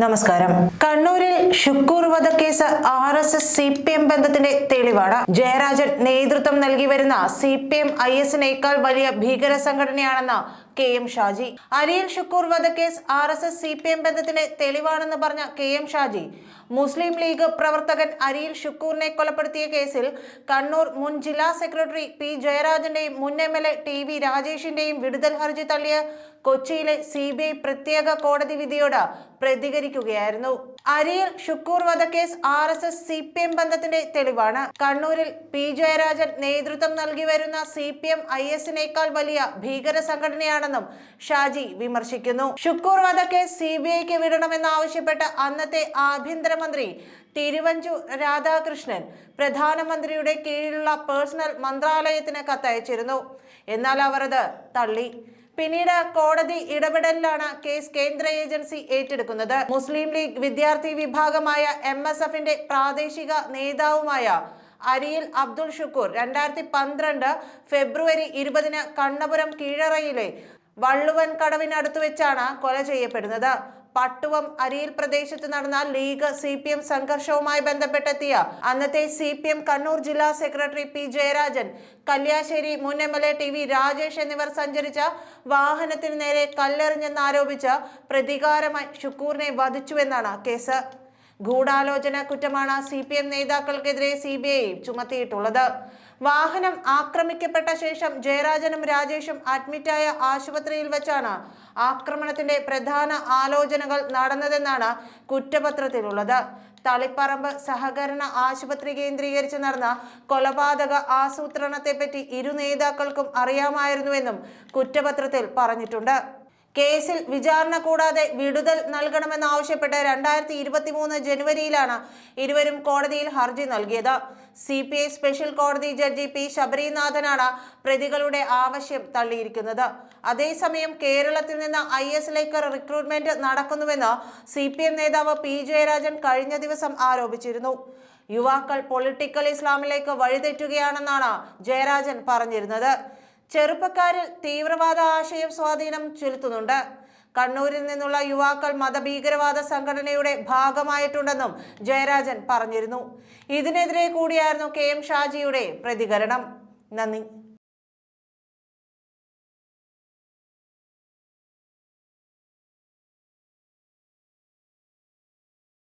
നമസ്കാരം. കണ്ണൂരിൽ Shukkur വധക്കേസ് R S S C P M ബന്ധത്തിന്റെ തെളിവാണ്. ജയരാജൻ നേതൃത്വം നൽകി വരുന്ന സി പി എം ഐ എസിനേക്കാൾ വലിയ ഭീകര സംഘടനയാണെന്ന് K M Shaji. Ariyil Shukkur വധക്കേസ് R S S C P M ബന്ധത്തിന്റെ തെളിവാണെന്ന് പറഞ്ഞ K M Shaji. Muslim League പ്രവർത്തകൻ അരിയിൽ ഷുക്കൂറിനെ കൊലപ്പെടുത്തിയ കേസിൽ കണ്ണൂർ മുൻ ജില്ലാ സെക്രട്ടറി പി ജയരാജന്റെയും മുൻ M L A T V രാജേഷിന്റെയും വിടുതൽ ഹർജി തള്ളിയ കൊച്ചിയിലെ സി ബി ഐ പ്രത്യേക കോടതി വിധിയോട് പ്രതികരിക്കുകയായിരുന്നു. Ariyil Shukkur വധക്കേസ് R S S C P M ബന്ധത്തിന്റെ തെളിവാണ്. കണ്ണൂരിൽ പി ജയരാജൻ നേതൃത്വം നൽകി വരുന്ന സി പി എം ഐ എസിനേക്കാൾ വലിയ ഭീകര സംഘടനയാണെന്നും ഷാജി വിമർശിക്കുന്നു. ഷുക്കൂർ വധക്കേസ് സി ബി ഐക്ക് വിടണമെന്നാവശ്യപ്പെട്ട് അന്നത്തെ ആഭ്യന്തരമന്ത്രി തിരുവഞ്ചൂർ രാധാകൃഷ്ണൻ പ്രധാനമന്ത്രിയുടെ കീഴിലുള്ള പേഴ്സണൽ മന്ത്രാലയത്തിന് കത്തയച്ചിരുന്നു. എന്നാൽ അവർ അത് തള്ളി. പിന്നീട് കോടതി ഇടപെടലിലാണ് കേസ് കേന്ദ്ര ഏജൻസി ഏറ്റെടുക്കുന്നത്. മുസ്ലിം ലീഗ് വിദ്യാർത്ഥി വിഭാഗമായ എം പ്രാദേശിക നേതാവുമായ അരിയിൽ അബ്ദുൾ ഷുക്കൂർ രണ്ടായിരത്തി പന്ത്രണ്ട് ഫെബ്രുവരി ഇരുപതിന് കണ്ണപുരം കീഴറയിലെ വള്ളുവൻ കടവിനടുത്ത് വെച്ചാണ് കൊല ചെയ്യപ്പെടുന്നത്. പട്ടുവം അരിയിൽ പ്രദേശത്ത് നടന്ന ലീഗ് സി പി എം സംഘർഷവുമായി ബന്ധപ്പെട്ടെത്തിയ അന്നത്തെ സി പി എം കണ്ണൂർ ജില്ലാ സെക്രട്ടറി പി ജയരാജൻ കല്യാശ്ശേരി മുൻ M L A T V Rajesh എന്നിവർ സഞ്ചരിച്ച വാഹനത്തിന് നേരെ കല്ലെറിഞ്ഞെന്നാരോപിച്ച് പ്രതികാരമായി ഷുക്കൂറിനെ വധിച്ചുവെന്നാണ് കേസ്. ഗൂഢാലോചന കുറ്റമാണ് സി പി എം നേതാക്കൾക്കെതിരെ സി ബി ഐ ചുമത്തിയിട്ടുള്ളത്. വാഹനം ആക്രമിക്കപ്പെട്ട ശേഷം ജയരാജനും രാജേഷും അഡ്മിറ്റായ ആശുപത്രിയിൽ വെച്ചാണ് ആക്രമണത്തിന്റെ പ്രധാന ആലോചനകൾ നടന്നതെന്നാണ് കുറ്റപത്രത്തിലുള്ളത്. തളിപ്പറമ്പ് സഹകരണ ആശുപത്രി കേന്ദ്രീകരിച്ച് നടന്ന കൊലപാതക ആസൂത്രണത്തെപ്പറ്റി ഇരു നേതാക്കൾക്കും അറിയാമായിരുന്നുവെന്നും കുറ്റപത്രത്തിൽ പറഞ്ഞിട്ടുണ്ട്. കേസിൽ വിചാരണ കൂടാതെ വിടുതൽ നൽകണമെന്നാവശ്യപ്പെട്ട് രണ്ടായിരത്തി ഇരുപത്തി മൂന്ന് ജനുവരിയിലാണ് ഇരുവരും കോടതിയിൽ ഹർജി നൽകിയത്. സി പി ഐ സ്പെഷ്യൽ കോടതി ജഡ്ജി പി ശബരിനാഥനാണ് പ്രതികളുടെ ആവശ്യം തള്ളിയിരിക്കുന്നത്. അതേസമയം കേരളത്തിൽ നിന്ന് ഐ എസിലേക്ക് റിക്രൂട്ട്മെന്റ് നടക്കുന്നുവെന്ന് സി പി എം നേതാവ് പി ജയരാജൻ കഴിഞ്ഞ ദിവസം ആരോപിച്ചിരുന്നു. യുവാക്കൾ പൊളിറ്റിക്കൽ ഇസ്ലാമിലേക്ക് വഴിതെറ്റുകയാണെന്നാണ് ജയരാജൻ പറഞ്ഞിരുന്നത്. ചെറുപ്പക്കാരിൽ തീവ്രവാദ ആശയം സ്വാധീനം ചെലുത്തുന്നുണ്ട്. കണ്ണൂരിൽ നിന്നുള്ള യുവാക്കൾ മതഭീകരവാദ സംഘടനയുടെ ഭാഗമായിട്ടുണ്ടെന്നും ജയരാജൻ പറഞ്ഞിരുന്നു. ഇതിനെതിരെ കൂടിയായിരുന്നു കെ എം ഷാജിയുടെ പ്രതികരണം. നന്ദി.